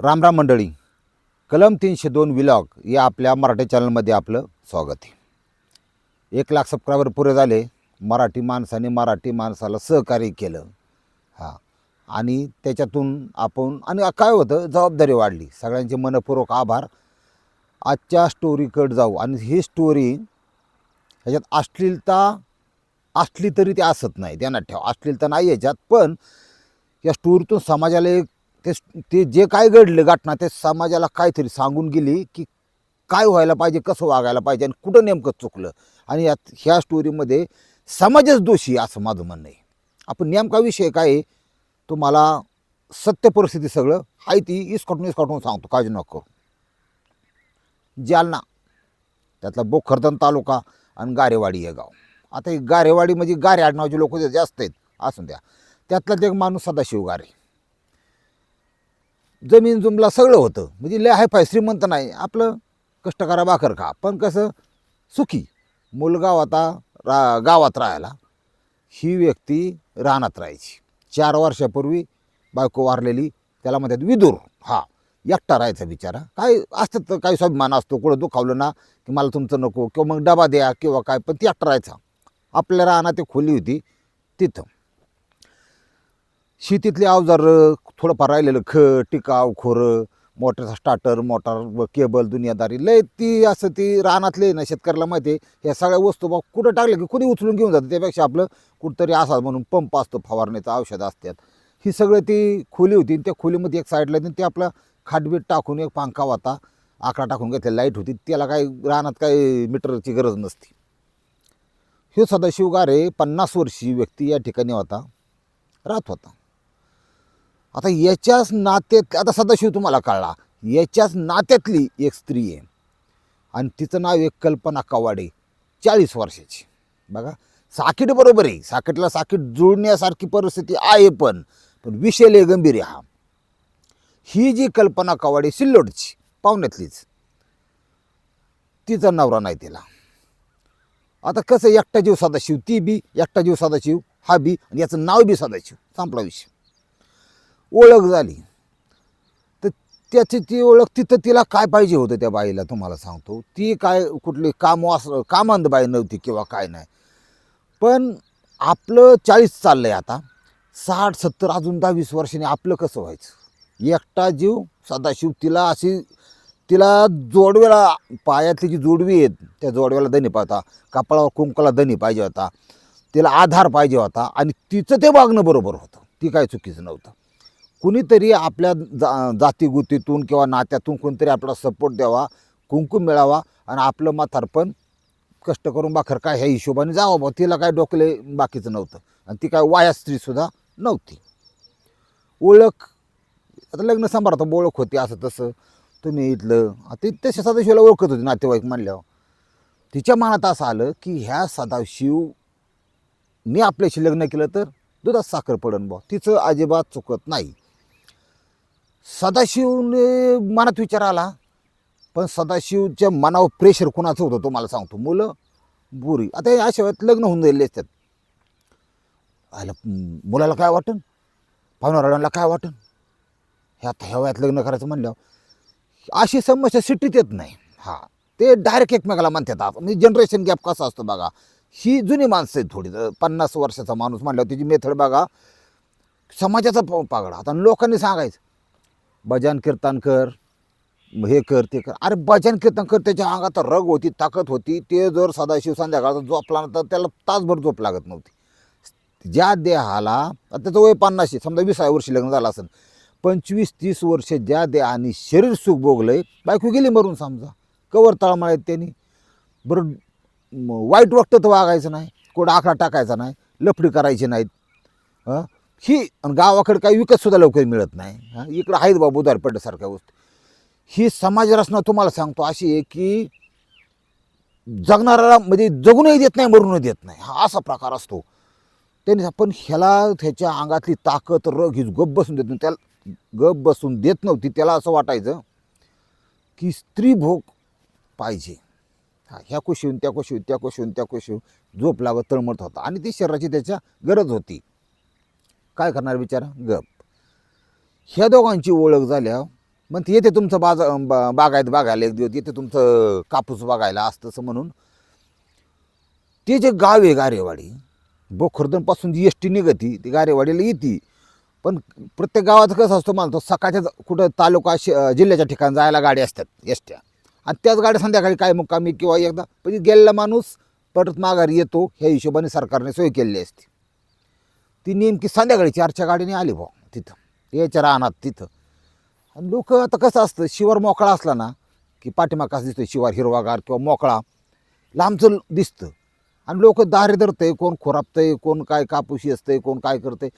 रामराम मंडळी. कलम तीनशे दोन विलॉग या आपल्या मराठी चॅनलमध्ये आपलं स्वागत आहे. एक लाख सबस्क्रायबर पुरे झाले. मराठी माणसाने मराठी माणसाला सहकार्य केलं. हां. आणि त्याच्यातून आपण आणि काय होतं जबाबदारी वाढली. सगळ्यांचे मनपूर्वक आभार. आजच्या स्टोरीकडे जाऊ. आणि ही स्टोरी ह्याच्यात अश्लीलता असली तरी ते असत नाही. ध्यानात ठेवा. अश्लीलता नाही याच्यात पण या स्टोरीतून समाजाला एक ते ते जे काय घडलं घटना ते समाजाला काहीतरी सांगून गेली की काय व्हायला पाहिजे कसं वागायला पाहिजे आणि कुठं नेमकं चुकलं. आणि यात ह्या स्टोरीमध्ये समाजच दोषी असं माझं म्हणणं आहे. आपण नेमका विषय काय आहे तुम्हाला सत्य परिस्थिती सगळं आहे ती इसकटून इसकटून सांगतो काळजी नको करू. जालना त्यातला बोखरदन तालुका आणि गारेवाडी हे गाव. आता ही गारेवाडी म्हणजे गारे आडनावाचे लोक जास्त आहेत असून द्या. त्यातला ते एक माणूस सदाशिव गारे जमीन जुमला सगळं होतं. म्हणजे लय हाय फाय श्रीमंत नाही. आपलं कष्ट करा भाकर खा. पण कसं सुखी. मुलगाव आता रा गावात राहायला. ही व्यक्ती रानात राहायची. चार वर्षापूर्वी बायको वारलेली. त्याला म्हणतात विदूर. हा. एकटा राहायचा बिचारा. काय असतात तर काही स्वाभिमान असतो. कुठं दुखावलं ना की मला तुमचं नको. किंवा मग डबा द्या किंवा काय. पण ती एकटा राहायचा. आपल्या रानात ते खोली होती. तिथं. शेतीतले अवजार थोडंफार राहिलेलं खत टिकाव खोरं मोटरचा स्टार्टर मोटार व केबल दुनियादारी लय ती असं ती रानातले ना शेतकऱ्याला माहिती आहे ह्या सगळ्या वस्तू बा कुठं टाकल्या की कुणी उचलून घेऊन जातं. त्यापेक्षा आपलं कुठंतरी असा म्हणून पंप असतो फवारणीचं औषध असतात. ही सगळं ती खोली होती आणि त्या खोलीमध्ये एक साईडला येते आणि ते आपलं खाटबीट टाकून एक पंखा होता आकडा टाकून घेतला लाइट होती. त्याला काही रानात काही मीटरची गरज नसती. हे सदाशिव गारे पन्नास वर्षी व्यक्ती या ठिकाणी होता राहत होता. आता याच्याच नात्यात आता सदाशिव तुम्हाला कळला याच्याच नात्यातली एक स्त्री आहे. आणि तिचं नाव एक कल्पना कवाडे चाळीस वर्षाची. बघा साकीट बरोबर आहे. साकीटला साकीट जुळण्यासारखी परिस्थिती आहे पण पण विषय लय गंभीर आहे हा. ही जी कल्पना कवाडे सिल्लोडची पाहुण्यातलीच तिचा नवरा नाही तिला. आता कसं एकटा जीव सदाशिव ती बी एकटा जीव सदाशिव हा बी आणि याचं नाव बी सदाशिव. संपला विषय. ओळख झाली. तर त्याची ती ओळख तिथं तिला काय पाहिजे होतं त्या बाईला तुम्हाला सांगतो. ती काय कुठली काम वास कामांद बाई नव्हती किंवा काय नाही. पण आपलं चाळीस चाललं आहे आता. साठ सत्तर अजून दहा वीस वर्षाने आपलं कसं व्हायचं? एकटा जीव सदाशिव तिला अशी तिला जोडव्याला पायातली जी जोडवी आहेत त्या जोडव्याला दणी पाहता कपाळावर कुंकला दणी पाहिजे होता. तिला आधार पाहिजे होता आणि तिचं ते वागणं बरोबर होतं. ती काय चुकीचं नव्हतं. कुणीतरी आपल्या जा जातीगुतीतून किंवा नात्यातून कोणीतरी आपला सपोर्ट द्यावा कुंकू मिळावा आणि आपलं म्हातारपण कष्ट करून बाखर काय ह्या हिशोबाने जावं बा तिला काय डोकले बाकीचं नव्हतं आणि ती काय वाया स्त्रीसुद्धा नव्हती. ओळख आता लग्न सांभाळतो ओळख होती असं तसं. तुम्ही इथलं ते तशा सदाशिवला ओळखत होती नातेवाईक म्हणल्यावर. तिच्या मनात असं आलं की ह्या सदाशिव मी आपल्याशी लग्न केलं तर दुधात साखर पडन बा तिचं अजिबात चुकत नाही. सदाशिवने मनात विचार आला पण सदाशिवच्या मनावर प्रेशर कुणाचं होतं तो मला सांगतो. मुलं बुरी. आता हे अशा वेळेत लग्न होऊन जाईल असतात. आलं मुलाला काय वाटन? पाहुणाराडांना काय वाटन? ह्या ह्या वयात लग्न करायचं म्हणल्यावर अशी समस्या सिटीत येत नाही. हां ते डायरेक्ट एकमेकाला म्हणतात. आपण म्हणजे जनरेशन गॅप कसा असतो बघा. ही जुनी माणसं आहेत थोडी. पन्नास वर्षाचा माणूस म्हणल्यावर तिची मेथड बघा. समाजाचा प- पागडा. आता लोकांनी सांगायचं भजन कीर्तन कर हे कर ते कर. अरे भजन कीर्तन कर त्याच्या अंगात रग होती ताकद होती. ते जर सदाशिव संध्याकाळचा झोपला ना तर त्याला तासभर झोप लागत नव्हती. ज्या देहाला त्याचं वय पन्नास समजा विसाव्या वर्षी लग्न झालं असेल. पंचवीस तीस वर्ष ज्या देहाने शरीर सुख भोगलंय बायको गेली मरून समजा. कवर तळमळायत त्यांनी. बरं वाईट वागतं तर वागायचं नाही कोण आकडा टाकायचा नाही लफडी करायची नाहीत. ही आणि गावाकडे काही विकतसुद्धा लवकर मिळत नाही. हां इकडं आहेत बाबू उदारपड्यासारख्या गोष्टी ही समाज रचना तुम्हाला सांगतो अशी आहे की जगणाऱ्याला म्हणजे जगूनही देत नाही मरूनही देत नाही. हा असा प्रकार असतो. त्यांनी पण ह्याला त्याच्या अंगातली ताकद रग ही गप बसून देत नाही त्याला गप बसून देत नव्हती. त्याला असं वाटायचं की स्त्री भोग पाहिजे. हा ह्या कुशीहून त्या कुशीहून त्या कुशीहून त्या कुशीहून झोप लागत तळमळत होता. आणि ती शरीराची त्याच्या गरज होती. काय करणार बिचारा? गप. ह्या दोघांची ओळख झाल्या मग ते येते तुमचं बाजा बा- बागायत बघायला एक दिवस येते तुमचं कापूस बघायला असं म्हणून. ते जे गाव आहे गारेवाडी बोखुर्दनपासून जी एस टी निघती ती गारेवाडीला येते. पण प्रत्येक गावाचं कसं असतो मानतो सकाळच्या कुठं तालुका शे- जिल्ह्याच्या ठिकाणी जायला गाड्या असतात एस ट्या आणि त्याच गाड्या संध्याकाळी काय मुक्कामी किंवा एकदा म्हणजे गेलेला माणूस परत माघारी येतो ह्या हिशोबाने सरकारने सोय केलेली असते. ती नेमकी संध्याकाळी चारच्या गाडीने आली भाऊ तिथं. याच्या रानात तिथं. आणि लोक आता कसं असतं शिवार मोकळा असला ना की पाठीमाग कसं दिसतं शिवार हिरवागार किंवा मोकळा लांबचं दिसतं. आणि लोक दारे धरतंय कोण खोरापतंय कोण काय कापूशी असतंय कोण काय करतंय.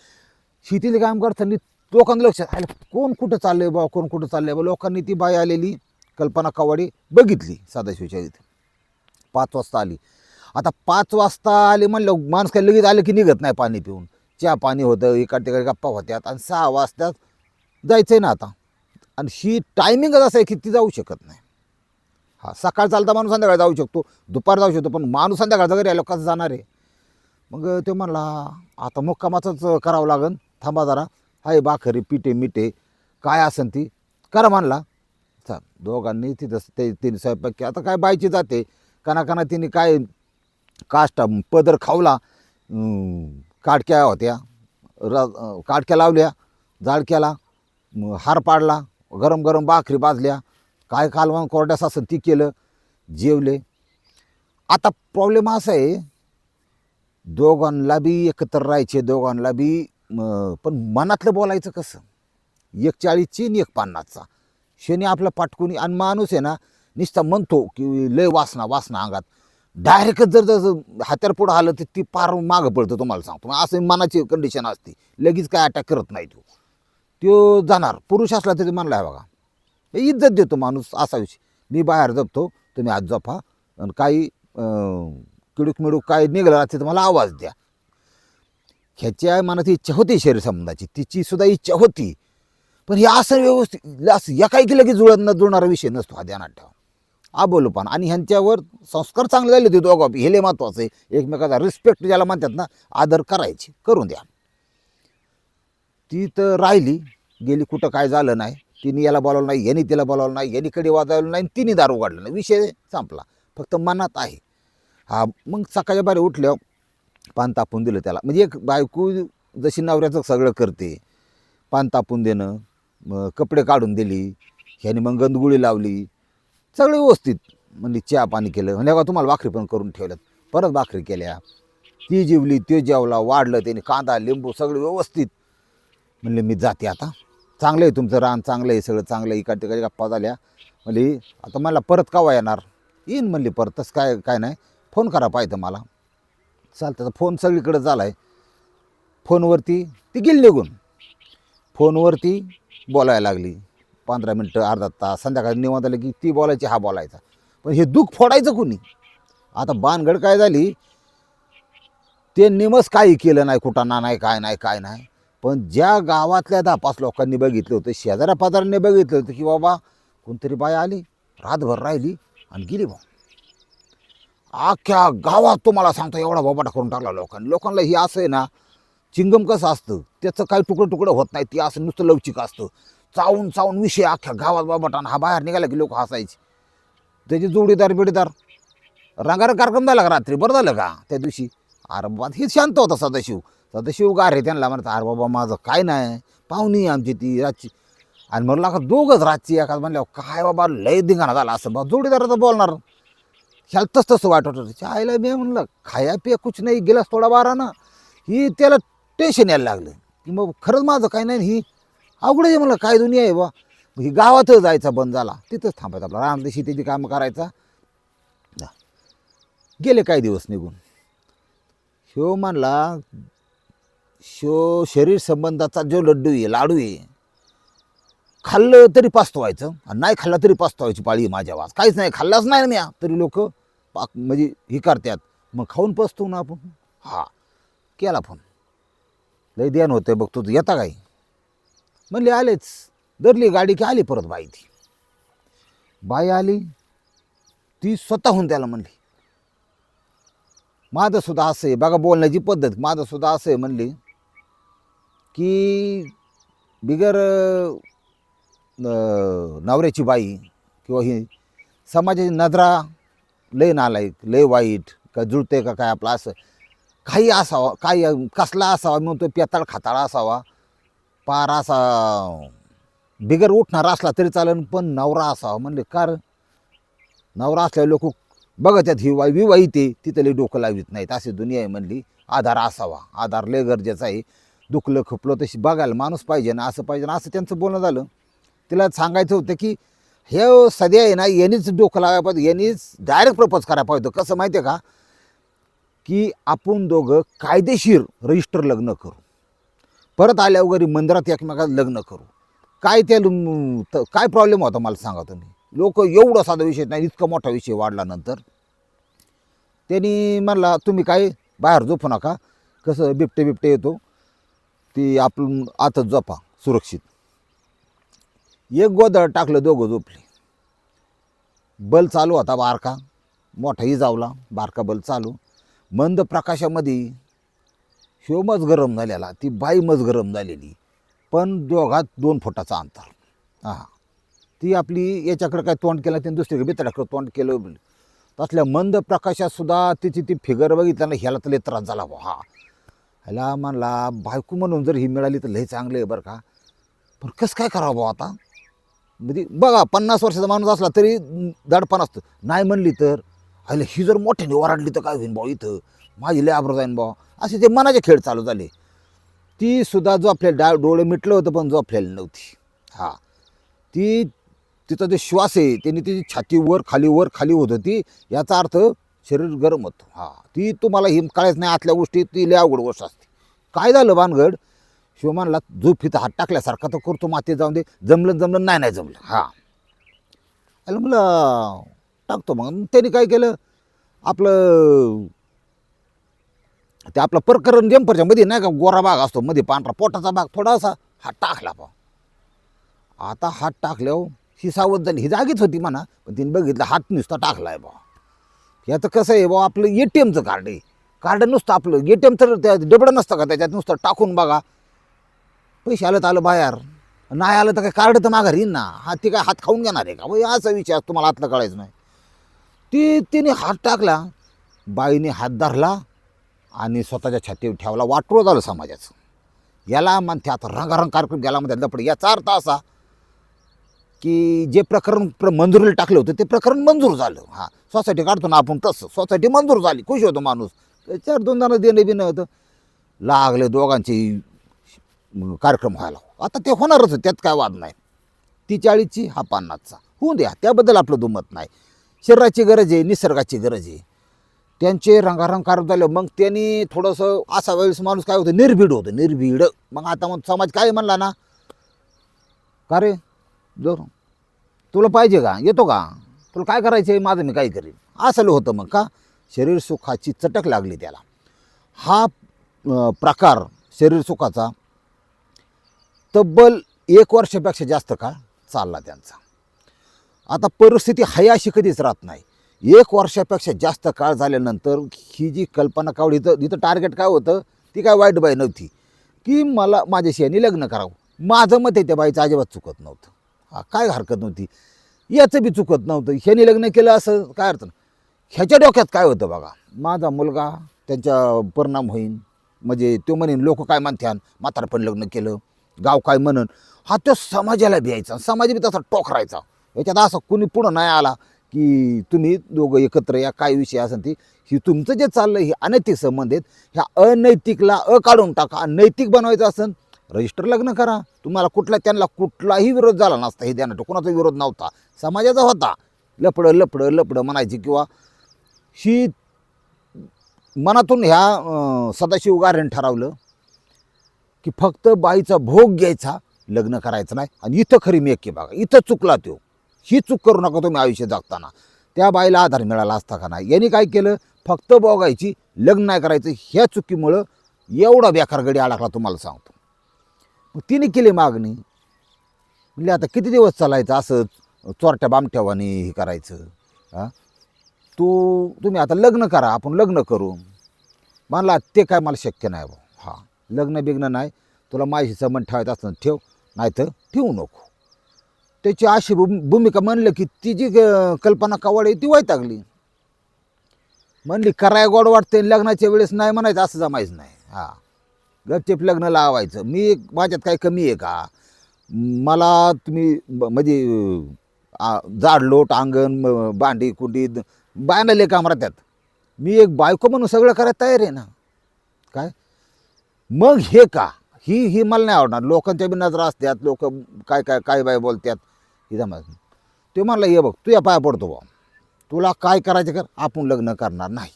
शेतीला काम करताना लोकांना लक्षात आलं कोण कुठं चाललंय बा कोण कुठं चाललंय? बा लोकांनी ती बाई आलेली कल्पना कवाडी बघितली सदाशिवच्या इथे. पाच वाजता आली. आता पाच वाजता आले म्हणलं माणूस काय लगेच आलं की निघत नाही पाणी पिऊन. चहा पाणी होतं एका ठिकाणी गप्पा होत्यात आणि सहा वाजता जायचं आहे ना आता. आणि ही टायमिंगच असं आहे की ती जाऊ शकत नाही. हा सकाळ चालता माणूस संध्याकाळी जाऊ शकतो दुपार जाऊ शकतो पण माणूस संध्याकाळचा घरी आलो कसं जाणार आहे? मग तो म्हणला आता मुक्कामाचंच करावं लागन थांबा जरा. हाय बाखरी पिठे मिठे काय असेल ती? करा म्हणला. चाल दोघांनी तिथं ते तिने स्वयंपाक केला. आता काय बायची जाते. कणाकणा तिने काय काष्टा पदर खावला. काटक्या होत्या र काटक्या लावल्या जाडक्याला केला हार पाडला गरम गरम भाकरी बाजल्या काय कालवण कोरड्यास असं ती केलं जेवले. आता प्रॉब्लेम असा आहे दोघांना बी एकत्र राहायचे दोघांना बी पण मनातलं बोलायचं कसं? एक चाळीसची आणि एक पन्नासचा. शनी आपला पाटकुनी आणि माणूस आहे ना नुसता म्हणतो की लय वासना वासना अंगात. डायरेक्टच जर जसं हात्यार पुढं आलं तर ती पार मागं पडतं तुम्हाला सांगतो. असं मनाची कंडिशन असते. लगेच काय अटॅक करत नाही तो. तो जाणार. पुरुष असला तरी म्हणला आहे बघा हे इज्जत देतो माणूस असा विषय. मी बाहेर जपतो तुम्ही आज जपा आणि काही किडूक मिडूक काय निघालं राहते तर मला आवाज द्या. ह्याच्या मनात इच्छा होती शरीर संबंधाची. तिची सुद्धा इच्छा होती. पण हे असं व्यवस्थित असं एकाएकी लगेच जुळत न जुळणारा विषय नसतो हा ध्यानात ठेवा. आबोलपण आणि ह्यांच्यावर संस्कार चांगले झाले होते दोघं. हे लय महत्त्वाचं आहे. एकमेकाचा रिस्पेक्ट ज्याला म्हणतात ना आदर करायचे. करून द्या. ती तर राहिली. गेली कुठं काय झालं नाही. तिने याला बोलावलं नाही यांनी तिला बोलावलं नाही यांनी कडे वाजवलं नाही तिने दारू उघडलं नाही. विषय संपला. फक्त मनात आहे. हा मग सकाळच्या बारी उठल्यावर पान तापून दिलं त्याला. म्हणजे एक बायको जशी नवऱ्याचं सगळं करते पान तापून देणं मग कपडे काढून दिली ह्याने मग गंदगुळी लावली सगळं व्यवस्थित. म्हणजे चहा पाणी केलं. म्हणजे का तुम्हाला भाकरी पण करून ठेवल्यात. परत भाकरी केल्या. ती जेवली ते जेवला वाढलं त्याने कांदा लिंबू सगळं व्यवस्थित. म्हणले मी जाते आता. चांगलं आहे तुमचं रान चांगलं आहे सगळं चांगलं आहे. इकडे तिकडे गप्पा झाल्या. म्हणजे आता मला परत कावा येणार? येईन म्हणली परत. तसं काय काय नाही. फोन करा पाहिजे मला. चालतं तर फोन सगळीकडे झाला आहे फोनवरती ती गेली निघून. फोनवरती बोलायला लागली. पंधरा मिनटं अर्धा तास संध्याकाळी निवांत आलं की ती बोलायची हा बोलायचा. पण हे दुःख फोडायचं कोणी? आता बानगड काय झाली? ते निमस काही केलं नाही कुटाणा नाही काय नाही काय नाही. पण ज्या गावातल्या दहा पाच लोकांनी बघितलं होतं शेजाऱ्या पाजारांनी बघितलं होतं की बाबा कोणतरी बाय आली रातभर राहिली आणि गेली बा अख्ख्या गावात तुम्हाला सांगतो एवढा बोबाटा करून टाकला लोकांनी. लोकांना हे असं आहे ना चिंगम कसं असतं त्याचं काही तुकडं तुकडं होत नाही ते असं नुसतं लवचिक असतं. चावून चावून विषय अख्ख्या गावात बाबाटा हा बाहेर निघाला की लोक हसायचे. त्याचे जोडीदार बिडीदार. रंगार कार्यक्रम झाला का रात्री? बरं झालं का त्या दिवशी? अरे बाबा हे शांत होता सदाशिव. सदाशिव गारे त्यांना म्हणत अरे बाबा माझं काय नाही. पाहुणी आमची ती रातची. आणि म्हणलं का दोघंच रातची एखाद म्हणल्यावर काय बाबा लय दिंगाणा झाला असं. बा जोडीदाराचं बोलणार. ह्याला तसं तसं वाटत होतं. आईला मी म्हणलं खाया पिया कुछ नाही गेलास थोडा बारा ना. ही त्याला टेन्शन यायला लागलं. की मग खरंच माझं काय नाही ही अवघड आहे मला काय दुनिया आहे बा? ही गावातच जायचा बंद झाला. तिथंच थांबायचं आपला. रामदी शेतीची कामं करायचा. जा. गेले काही दिवस निघून. शो म्हणला शो शरीर संबंधाचा जो लड्डू आहे लाडू आहे खाल्लं तरी पास्तवायचं आणि नाही खाल्लं तरी पास्तवायची पाळी माझ्या वाज काहीच नाही खाल्लाच नाही ना तरी लोक पाक म्हणजे हे करतात. मग खाऊन पसतो ना आपण? हा. केला फोन. लय ध्यान होतं बघ तू येता काय म्हणले आलेच. धरली गाडी की आली परत बाई ती. बाई आली. ती स्वतःहून त्याला म्हणली माझं सुद्धा असं आहे. बघा बोलण्याची पद्धत. माझं सुद्धा असं आहे म्हणली की बिगर नवऱ्याची बाई किंवा ही समाजाची नजरा लय नालायक लय वाईट का जुळते का काय आपलं असं. काही असावा काही कसला असावा म्हणून तो पेताळ खाताळा असावा. पार असा बिगर उठणारा असला तरी चालेल पण नवरा असावा म्हणले कार? नवरा असल्यावर लोक बघा ही वाई विवाहित आहे तिथं लई डोकं लावित नाहीत अशी दुनिया आहे म्हणली. आधार असावा आधार लय गरजेचा आहे. दुखलं खपलं तशी बघायला माणूस पाहिजे ना असं पाहिजे ना असं त्यांचं बोलणं झालं. तिला सांगायचं होतं की हे सध्या आहे ना यांनीच डोकं लावायला पाहिजे यांनीच डायरेक्ट प्रपोज करायला पाहिजे. होतं कसं माहिती आहे का? की आपण दोघं कायदेशीर रजिस्टर लग्न करू. परत आल्यावर घरी मंदिरात एकमेकात लग्न करू. काय त्या काय प्रॉब्लेम होता मला सांगा तुम्ही? लोक एवढा साधा विषय नाही इतका मोठा विषय वाढला नंतर. त्यांनी म्हणला तुम्ही काय बाहेर झोपू नका कसं बिबटे बिबटे येतो ती आपण आतच झोपा सुरक्षित. एक गोदळ टाकलं दोघं झोपले. बल चालू होता बारका मोठाही जावला बारका बल चालू. मंद प्रकाशामध्ये ह्यो मज गरम झालेला ती बाई मज गरम झालेली. पण दोघात दोन फुटाचा अंतर. हां. ती आपली याच्याकडे काय तोंड केलं त्याने दुसरीकडे बेतडाकडे तोंड केलं. तसल्या मंद प्रकाशातसुद्धा तिची ती फिगर बघितलं ना ह्याला तर लय त्रास झाला बुवा. हा. ह्याला म्हणला बायको म्हणून जर ही मिळाली तर लय चांगलं आहे बरं का. पण कसं काय करावं बुवा आता? म्हणजे बघा पन्नास वर्षाचा माणूस असला तरी दडपण असतं. नाही म्हणली तर. ह्याला ही जर मोठ्याने ओरडली तर काय होईन भाऊ इथं? माझी लय आबरू जाईन भाऊ असे ते मनाचे खेळ चालू झाले. ती सुद्धा आपल्या डा डोळे मिटलं होतं पण झोपलेली नव्हती. हा. ती तिचा जो श्वास आहे त्यांनी तिची छाती वर खाली वर खाली होत होती. याचा अर्थ शरीर गरम होतं. हा. ती तुम्हाला हिम काळायच नाही आतल्या गोष्टी ती लय अवघड गोष्ट असते. काय झालं भानगड? शिवमानला झोपीत हात टाकल्यासारखा तर करतो माती जाऊन दे. जमलं जमलं नाही नाही जमलं. हा. अरे म्हणलं टाकतो मग त्यांनी काय केलं? आपलं ते आपलं प्रकरण जंपरच्या मध्ये नाही का गोरा भाग असतो मध्ये पांढरा पोटाचा भाग थोडासा हात टाकला पा आता हात टाकल्यावर ही सावध झाली ही जागीच होती म्हणा पण तिने बघितलं हात नुसता टाकला आहे बा याचं कसं आहे बा आपलं ए टी एमचं कार्ड आहे. कार्ड नुसतं आपलं ए टी एम तर त्या डबडं नसतं का त्याच्यात नुसतं टाकून बघा. पैसे आलं तर आलं बाहेर नाही आलं तर काय कार्ड तर माघार येईन ना. हा ती काय हात खाऊन घेणार आहे का? बाई असा विचार तुम्हाला आतलं कळायचं नाही. ती तिने हात टाकला बाईने हात धरला आणि स्वतःच्या छातीवर ठेवला वाटोळ झालं समाजाचं. याला म्हणते आता रंगारंग कार्यक्रम गेला म्हणते लपड. याचा अर्थ असा की जे प्रकरण प्र मंजुरीला टाकलं होतं ते प्रकरण मंजूर झालं. हां सोसायटी काढतो ना आपण तसं. सोसायटी मंजूर झाली. खुश होतो माणूस. चार दोन जण देणं बिणं होतं. लागले दोघांचे कार्यक्रम व्हायला. आता ते होणारच त्यात काय वाद नाही. ती चाळीसची हा पन्नासचा. होऊन द्या त्याबद्दल आपलं दुमत नाही. शरीराची गरज आहे निसर्गाची गरज आहे. त्यांचे रंगारंग कारक झाले. मग त्यांनी थोडंसं असा वेळेस माणूस काय होतं? निर्भीड होतं. निर्भीड. मग आता मग समाज काय म्हणला ना? का रे? जोर. तुला पाहिजे का? येतो का? तुला काय करायचं आहे माझं मी काय करेन असं होतं मग का? शरीर सुखाची चटक लागली त्याला. हा प्रकार शरीर सुखाचा तब्बल एक वर्षापेक्षा जास्त का चालला त्यांचा. आता परिस्थिती हाय अशी कधीच राहत नाही. एक वर्षापेक्षा जास्त काळ झाल्यानंतर ही जी कल्पना कावडी इथं इथं टार्गेट काय होतं? ती काय वाईट बाई नव्हती. की मला माझ्याशी यांनी लग्न करावं. माझं मत आहे त्या बाईचं अजिबात चुकत नव्हतं. हा काय हरकत नव्हती? याचं बी चुकत नव्हतं. ह्याने लग्न केलं असं काय अर्थ नाही. ह्याच्या डोक्यात काय होतं बघा? माझा मुलगा त्यांच्या परिणाम होईन. म्हणजे तो म्हणेन लोक काय म्हणत्यान म्हातारपण लग्न केलं. गाव काय म्हणन? हा तो समाजाला भ्यायचा समाज बी तसा टोकरायचा याच्यात असं कुणी पुढं नाही आला. की तुम्ही दोघं एकत्र या काय विषय असेल ती ही तुमचं जे चाललं हे अनैतिक संबंध आहेत ह्या अनैतिकला अ काढून टाका नैतिक बनवायचं असेल रजिस्टर लग्न करा. तुम्हाला कुठला त्यांना कुठलाही विरोध झाला नसता हे ध्यानात कोणाचा विरोध नव्हता. समाजाचा होता. लपडं लपडं लपडं म्हणायची किंवा ही मनातून ह्या सदाशिव गारण ठरवलं की फक्त बाईचा भोग घ्यायचा लग्न करायचं नाही. आणि इथं खरी मी आहे बघा. इथं चुकला तो. ही चूक करू नका तुम्ही आयुष्य जगताना. त्या बाईला आधार मिळाला असता का नाही? यांनी काय केलं? फक्त बघायची लग्न नाही करायचं ह्या चुकीमुळं एवढा बेकार गडी अडकला तुम्हाला सांगतो. मग तिने केली मागणी. म्हणजे आता किती दिवस चालायचं असं चोरट्या बामट्यावानी हे करायचं? हां? तू तुम्ही आता लग्न करा आपण लग्न करू. म्हणला ते काय मला शक्य नाही भाऊ. हां लग्न बिग्न नाही. तुला माझी संबंध ठेवायचं असं ठेव नाही तर ठेवू नको. त्याची अशी भूम- भूमिका म्हणलं की ती जी कल्पना कवाड आहे ती वैतागली. म्हणली कराय गोड वाटते लग्नाच्या वेळेस नाही म्हणायचं असं जमायचं नाही. हा. गपचेप लग्न लावायचं. मी एक माझ्यात काय कमी आहे का? मला तुम्ही ब- म्हणजे जाड लोट अंगण म- भांडी कुंडी द- बायनाले काम राहतात मी एक बायको म्हणून सगळं करायला तयार आहे ना. काय? मग हे का? ही ही मला नाही आवडणार. लोकांच्या बी नजरा असतात लोक काय काय काय बाय बोलतात ही जमा ते म्हणला ये बघ तू या पाया पडतो बा तुला काय करायचं कर आपण लग्न करणार नाही.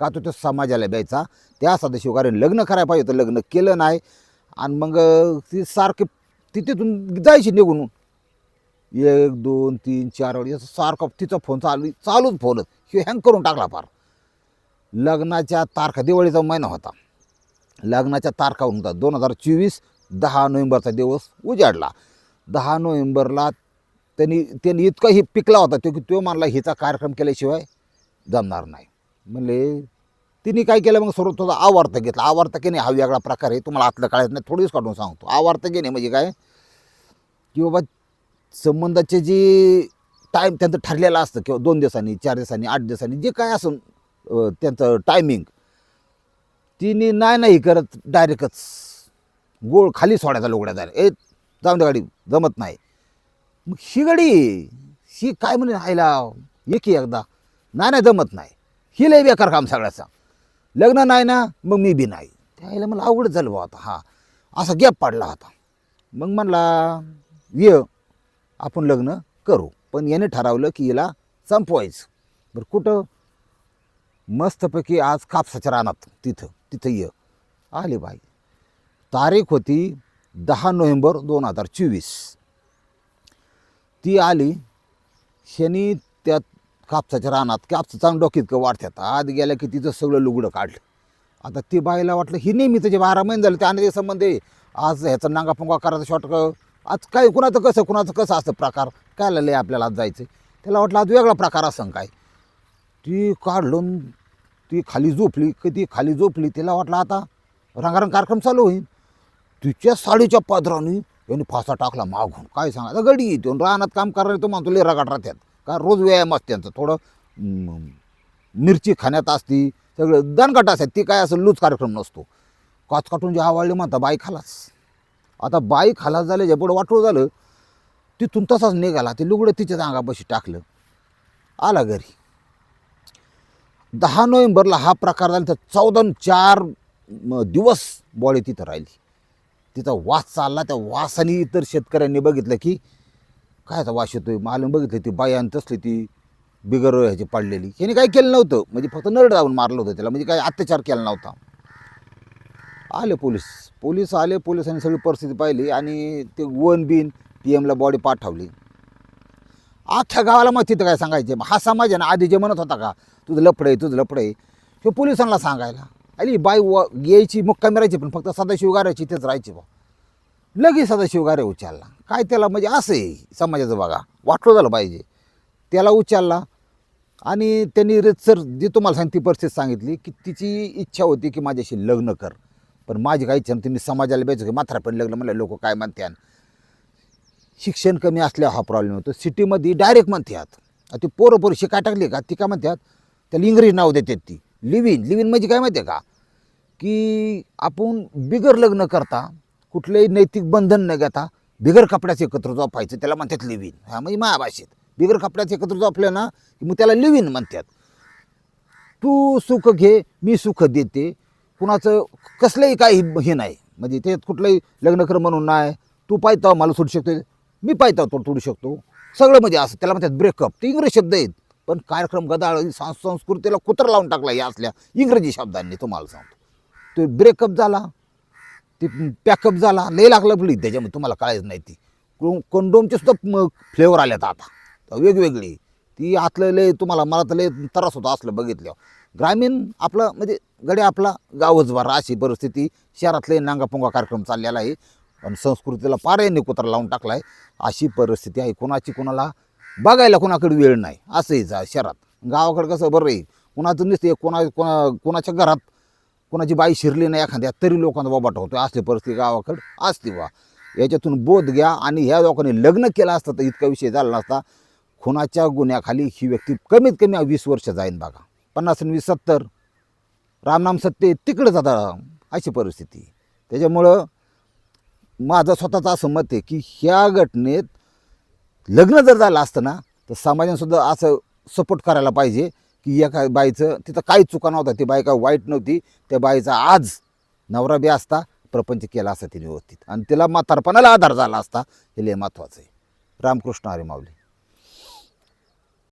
का तो समाजाला द्यायचा त्या सदस्यकाराने लग्न करायला पाहिजे होतं लग्न केलं नाही. आणि मग ती सारखी तिथेतून तिथून जायची निघून. एक दोन तीन चार वेळी असं सारखं तिचा फोन चालू चालूच फोनच. हे हँग करून टाकला फार. लग्नाच्या तारखा दिवाळीचा महिना होता. लग्नाच्या तारखा होतात दोन हजार चोवीस दहा नोव्हेंबरचा दिवस उजाडला. दहा नोव्हेंबरला त्यांनी त्यांनी इतका ही पिकला होता तो की तो म्हणला हिचा कार्यक्रम केल्याशिवाय जमणार नाही. म्हणले तिने काय केलं? मग सर्व तुझा आवर्त घेतला. आवर्त घेणे हा वेगळा प्रकार आहे. तुम्हाला आतलं कळायचं नाही. थोडीच काढून सांगतो. आवर्त घेणे म्हणजे काय? की बाबा संबंधाचे जे टाईम त्यांचं ठरलेलं असतं किंवा दोन दिवसांनी चार दिवसांनी आठ दिवसांनी जे काय असून त्यांचं टायमिंग तिने नाही नाही करत डायरेक्टच गोळ खाली सोडायचा लोकड्या जायला ए जाऊन द्या गाडी जमत नाही. मग ही गाडी ही काय म्हणे आईला? एक की एकदा. नाही नाही जमत नाही. ही लय बेकार काम सगळ्याचा. लग्न नाही ना मग मी बी नाही. त्याला मला अवघड झालं बा आता हा. असा गॅप पाडला होता. मग म्हणला ये आपण लग्न करू. पण याने ठरवलं की हिला संपवायचं. बरं कुठं? मस्तपैकी आज कापसाच्या रानात तिथं तिथं ये. आली बाई. तारीख होती दहा नोव्हेंबर दोन हजार चोवीस. ती आली शनी त्या कापसाच्या रानात कापसं चांगलं डोकीत का वाढत्यात. आत गेल्या की तिचं सगळं लुगडं काढलं. आता ती बाईला वाटलं ही नेहमी त्याचे बारा महिने झाले त्याने संबंध आहे. आज ह्याचा नांगा पुंगा करायचा शॉर्ट आज काय कुणाचं कसं कुणाचं कसं असतं प्रकार? काय लय आपल्याला आज जायचं त्याला वाटलं आज वेगळा प्रकार असं काय? ती काढलून ती खाली झोपली की ती खाली झोपली तिला वाटलं आता रंगारंग कार्यक्रम चालू होईल. तिच्या साडीच्या पादराने यांनी फासा टाकला मागून. काय सांगा गडी येतो रानात काम करायला तो म्हणतो लय रगाट राहतात का रोज व्यायाम असते त्यांचं. थोडं मिरची खाण्यात असती सगळं दणकट असतात. ती काय असं लूज कार्यक्रम नसतो. काच काटून जे आवडले म्हणता बाई खालास. आता बाई खालास झाले जे पुढं वाटोळ झालं तिथून तसाच निघाला. ते लुगडं तिच्या अंगापाशी टाकलं. आला घरी. दहा नोव्हेंबरला हा प्रकार झाला तर चौदा चार दिवस बॉडी तिथं राहिली. तिचा वास चालला त्या वासाने इतर शेतकऱ्यांनी बघितलं की कायचा वास येतोय? मालूम बघितलं ती बायान तसली ती बिगर ह्याची पडलेली. ह्याने काही केलं नव्हतं? म्हणजे फक्त नरड जाऊन मारलं होतं त्याला. म्हणजे काय अत्याचार केला नव्हता. आले पोलीस. पोलीस आले पोलिसांनी सगळी परिस्थिती पाहिली आणि ते वन बिन पी एमला बॉडी पाठवली. अख्ख्या गावाला मग तिथं काय सांगायचे? हा समाज आहे ना आधी जे म्हणत होता का तुझं लपड आहे तुझं लपड आहे. हे पोलिसांना सांगायला. अली बाई व यायची मुक्कामी राहायची पण फक्त सदाशिव गाऱ्याची तेच राहायची बा लगेच सदाशिव गारे उचलला. काय त्याला म्हणजे असं आहे समाजाचं बघा. वाटलं झालं पाहिजे. त्याला उचलला. आणि त्यांनी सर जी तुम्हाला सांग ती परिस्थिती सांगितली की तिची इच्छा होती की माझ्याशी लग्न कर. पण माझी काही इच्छा नव्हती समाजाला बेच की मात्र पण लग्न म्हणलं लोक काय म्हणतात शिक्षण कमी असल्यावर हा प्रॉब्लेम होतो. सिटीमध्ये डायरेक्ट म्हणतात ती पोरं पोरं शिकाय टाकली का? ती काय म्हणतात त्याला इंग्रजी नाव देतात ती. लिव्हिन लिव्हिन म्हणजे काय माहिती आहे का? की आपण बिगर लग्न करता कुठलंही नैतिक बंधन न घेता बिगर कपड्याचं एकत्र जोपायचं त्याला म्हणतात लिव्हिन हा म्हणजे माया भाषेत बिगर कपड्याचं एकत्र जोपलं ना की मग त्याला लिव्हिन म्हणतात. तू सुख घे मी सुख देते. कुणाचं कसलंही काही हे नाही. म्हणजे ते कुठलंही लग्न कर म्हणून नाही. तू पाहता मला सोडू शकतो मी पाहता तो तोडू शकतो. सगळं म्हणजे असं. त्याला म्हणतात ब्रेकअप ते इंग्रजी शब्द आहेत. पण कार्यक्रम गदाळ सांस संस्कृतीला कुत्र लावून टाकला या असल्या इंग्रजी शब्दांनी तुम्हाला सांगतो. तो ब्रेकअप झाला ते पॅकअप झाला लय लागलं पडली त्याच्यामध्ये तुम्हाला कळायचं नाही ती. को- कंडोमचे सुद्धा फ्लेवर आल्यात आता. वेगवेगळी. ती आतलं लय तुम्हाला मला तर लय त्रास होतो असलं बघितल्यावर. ग्रामीण आपलं म्हणजे गडे आपला गावच बरा अशी परिस्थिती. शहरातले नांगापोंगा कार्यक्रम चाललेला आहे. आणि संस्कृतीला पार यांनी कुत्रा लावून टाकला आहे अशी परिस्थिती आहे. कोणाची कोणाला बघायला कोणाकडे वेळ नाही. असंही जा शहरात. गावाकडे कसं बरं आहे. कुणाचं नसते कोणा कोणा कोणाच्या घरात कोणाची बाई शिरली नाही एखाद्या तरी लोकांचा बाबा होतो असली परिस्थिती गावाकडे असते बा याच्यातून बोध घ्या आणि ह्या लोकांनी लग्न केलं असतं तर इतका विषय झाला नसता. खुनाच्या गुन्ह्याखाली ही व्यक्ती कमीत कमी वीस वर्ष जाईन बघा. पन्नास आणि वीस सत्तर. रामनाम सत्ते तिकडंच आता अशी परिस्थिती त्याच्यामुळं माझं स्वतःचं असं मत आहे की ह्या घटनेत लग्न जर झालं असतं ना तर समाजानसुद्धा असं सपोर्ट करायला पाहिजे की एका बाईचं तिथं काही चुका नव्हता ती बाई काय वाईट नव्हती. त्या बाईचा आज नवरा बी असता प्रपंच केला असता तिने व्यवस्थित. आणि तिला म्हातारपणाला आधार झाला असता हे लय महत्त्वाचं आहे. रामकृष्ण हरे माऊली.